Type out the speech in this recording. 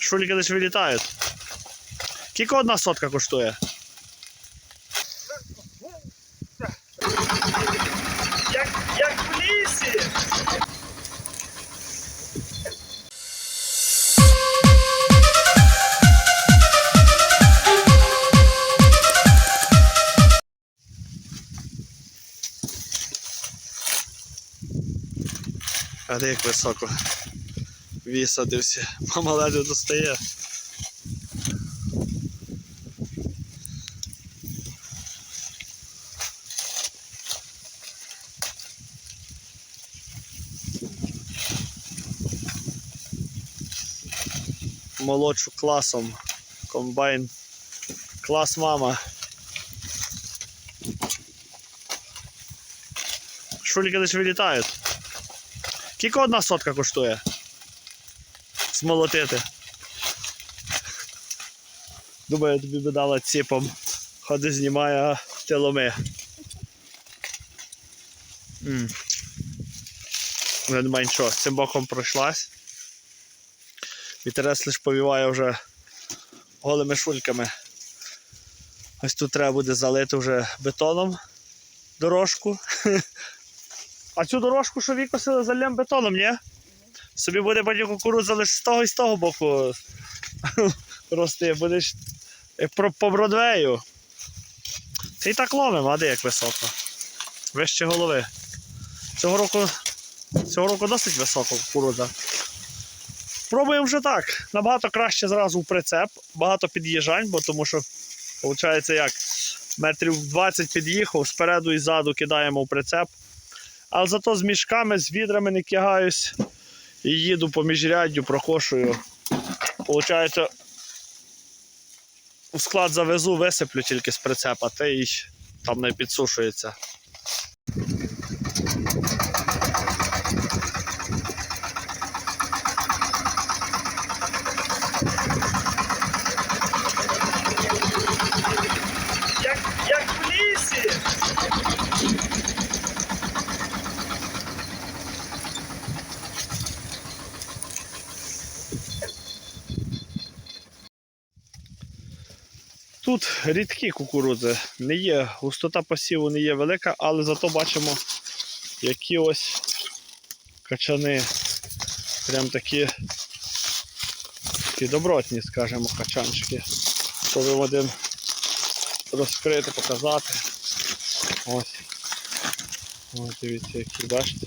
Шуліки десь вилітають. Скільки одна сотка коштує? Як, як в лісі. А де як високо висадився. Мама ледве достає. Молодшу класом. Комбайн. Клас мама. Шуліки десь вилітають. Скільки одна сотка коштує? Смолотити. Думаю, тобі би дала ціпом. Ходи знімає, ти Вже немає нічого. Цим боком пройшлась. Вітерець лиш повіває вже голими шульками. Ось тут треба буде залити вже бетоном дорожку. А цю дорожку, що викосили, зальємо бетоном, ні? Собі буде потім кукурудза лише з того і з того боку рости. Будеш по Бродвею. І так ломимо, а де як високо. Вище голови. Цього року, цього року досить високо кукурудза. Пробуємо вже так. Набагато краще зразу в прицеп, багато під'їжджань, бо тому що, виходить, як метрів 20 під'їхав, спереду і ззаду кидаємо в прицеп. Але зато з мішками, з відрами не кигаюсь і їду по міжряддю, прокошую. Получається, у склад завезу, висиплю тільки з прицепа, та й там не підсушується. Як, як в лісі! Тут рідкі кукурудзи, не є, густота посіву не є велика, але зато бачимо, які ось качани. Прям такі, такі добротні, скажімо, качанчики. Спробуємо один розкрити, показати. Ось. Ось дивіться, які бачите.